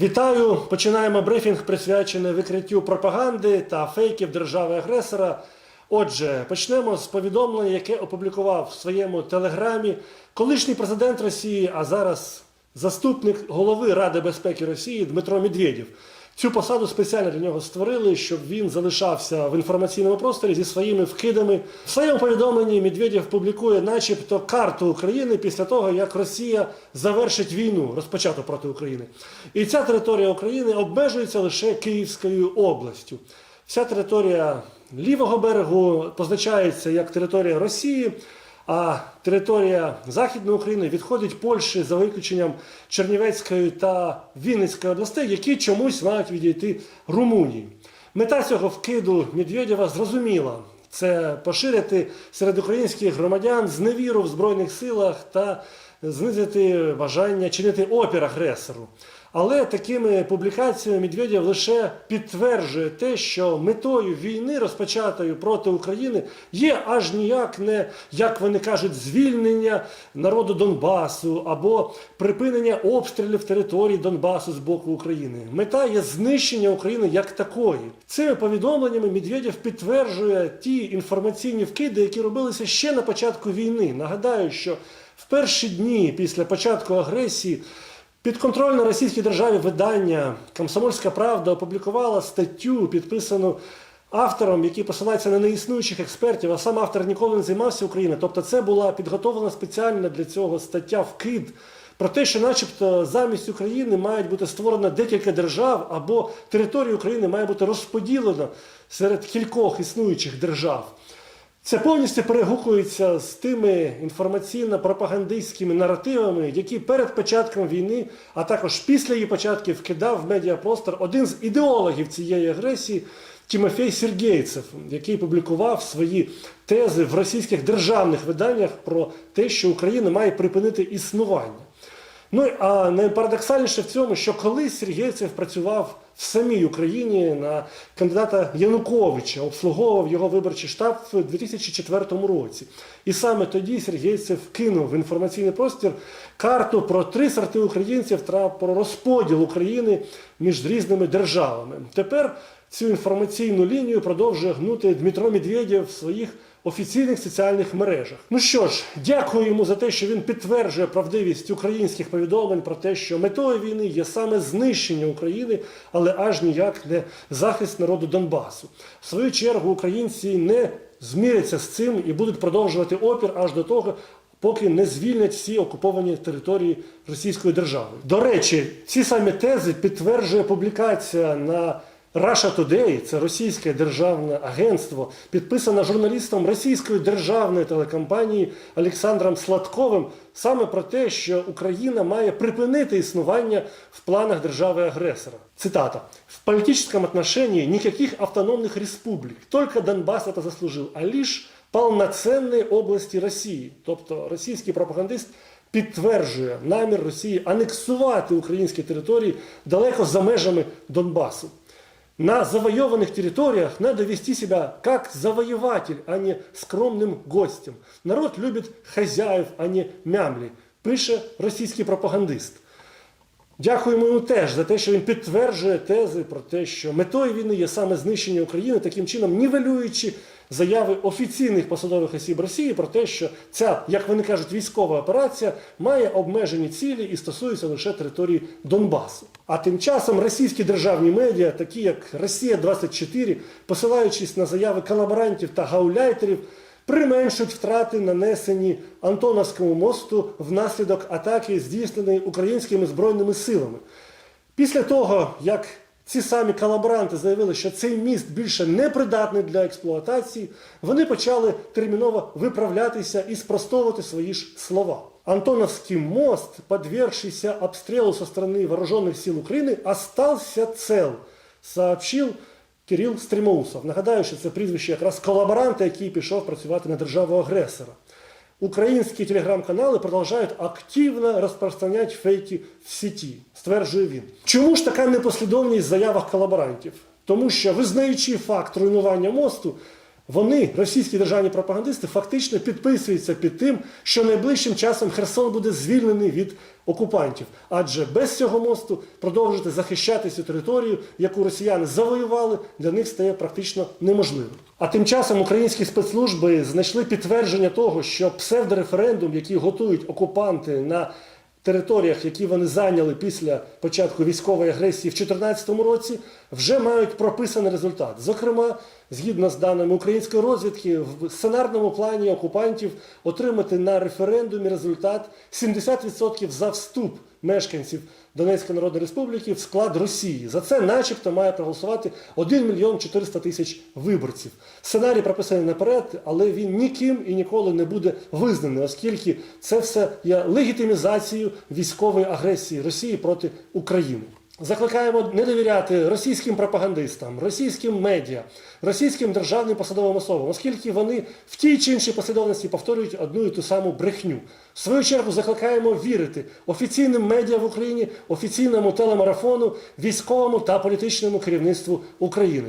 Вітаю! Починаємо брифінг, присвячений викриттю пропаганди та фейків держави-агресора. Отже, почнемо з повідомлення, яке опублікував в своєму телеграмі колишній президент Росії, а зараз заступник голови Ради безпеки Росії Дмитро Медведєв. Цю посаду спеціально для нього створили, щоб він залишався в інформаційному просторі зі своїми вкидами. В своєму повідомленні Медведєв публікує, начебто, карту України після того, як Росія завершить війну, розпочату проти України. І ця територія України обмежується лише Київською областю. Вся територія лівого берегу позначається як територія Росії. А територія Західної України відходить Польщі за виключенням Чернівецької та Вінницької областей, які чомусь мають відійти Румунії. Мета цього вкиду Медведєва зрозуміла. Це поширити серед українських громадян зневіру в Збройних силах та знизити бажання чинити опір агресору. Але такими публікаціями Медведєв лише підтверджує те, що метою війни, розпочатої проти України, є аж ніяк не, як вони кажуть, звільнення народу Донбасу або припинення обстрілів території Донбасу з боку України. Мета є знищення України як такої. Цими повідомленнями Медведєв підтверджує ті інформаційні вкиди, які робилися ще на початку війни. Нагадаю, що в перші дні після початку агресії. Підконтрольне російській державі видання Комсомольська Правда опублікувала статтю, підписану автором, який посилається на неіснуючих експертів, а сам автор ніколи не займався Україною. Тобто, це була підготовлена спеціально для цього стаття вкид про те, що, начебто, замість України мають бути створено декілька держав, або територія України має бути розподілена серед кількох існуючих держав. Це повністю перегукується з тими інформаційно-пропагандистськими наративами, які перед початком війни, а також після її початків вкидав в медіапростор один з ідеологів цієї агресії Тимофій Сергійцев, який публікував свої тези в російських державних виданнях про те, що Україна має припинити існування. Ну а найпарадоксальніше в цьому, що колись Сергійцев працював в самій Україні на кандидата Януковича, обслуговував його виборчий штаб в 2004 році. І саме тоді Сергійцев кинув в інформаційний простір карту про три сорти українців та про розподіл України між різними державами. Тепер цю інформаційну лінію продовжує гнути Дмитро Медведєв в своїх офіційних соціальних мережах. Ну що ж, дякую йому за те, що він підтверджує правдивість українських повідомлень про те, що метою війни є саме знищення України, але аж ніяк не захист народу Донбасу. В свою чергу українці не зміряться з цим і будуть продовжувати опір аж до того. Поки не звільнять всі окуповані території Російської держави. До речі, ці самі тези підтверджує публікація на Russia Today, це російське державне агентство, підписане журналістом російської державної телекомпанії Олександром Сладковим, саме про те, що Україна має припинити існування в планах держави-агресора. Цитата: в політичному отношении никаких автономних республік, тільки Донбас це заслужив, а лише повноцінні області Росії. Тобто російський пропагандист підтверджує намір Росії анексувати українські території далеко за межами Донбасу. На завоеванных территориях надо вести себя как завоеватель, а не скромным гостем. Народ любит хазяїв, а не мямлі, пише російський пропагандист. Дякуємо йому теж за те, що він підтверджує тези про те, що метою війни є саме знищення України, таким чином нівелюючи заяви офіційних посадових осіб Росії про те, що ця, як вони кажуть, військова операція має обмежені цілі і стосується лише території Донбасу. А тим часом російські державні медіа, такі як Росія 24 посилаючись на заяви колаборантів та гауляйтерів, применшують втрати, нанесені Антоновському мосту внаслідок атаки, здійсненої українськими збройними силами. Після того, як ці самі колаборанти заявили, що цей міст більше не придатний для експлуатації, вони почали терміново виправлятися і спростовувати свої ж слова. Антоновский мост, подвергшийся обстрелу со стороны вооруженных сил Украины, остался цел, сообщил Кирил Стрімоусов. Нагадаю, що це прізвище якраз колаборанта, який пішов працювати на державу агресора. Українські телеграм-канали продовжують активно розпространяти фейки в сіті, стверджує він. Чому ж така непослідовність в заявах колаборантів? Тому що, визнаючи факт руйнування мосту, Вони, російські державні пропагандисти, фактично підписуються під тим, що найближчим часом Херсон буде звільнений від окупантів. Адже без цього мосту продовжити захищати цю територію, яку росіяни завоювали, для них стає практично неможливим. А тим часом українські спецслужби знайшли підтвердження того, що псевдореферендум, який готують окупанти на територіях, які вони зайняли після початку військової агресії в 2014 році, вже мають прописаний результат. Зокрема, згідно з даними української розвідки, в сценарному плані окупантів отримати на референдумі результат 70% за вступ мешканців Донецької Народної Республіки в склад Росії. За це, начебто, має проголосувати 1 мільйон 400 тисяч виборців. Сценарій прописаний наперед, але він ніким і ніколи не буде визнаний, оскільки це все є легітимізацією військової агресії Росії проти України. Закликаємо не довіряти російським пропагандистам, російським медіа, російським державним посадовим особам, оскільки вони в тій чи іншій послідовності повторюють одну і ту саму брехню. В свою чергу закликаємо вірити офіційним медіа в Україні, офіційному телемарафону, військовому та політичному керівництву України.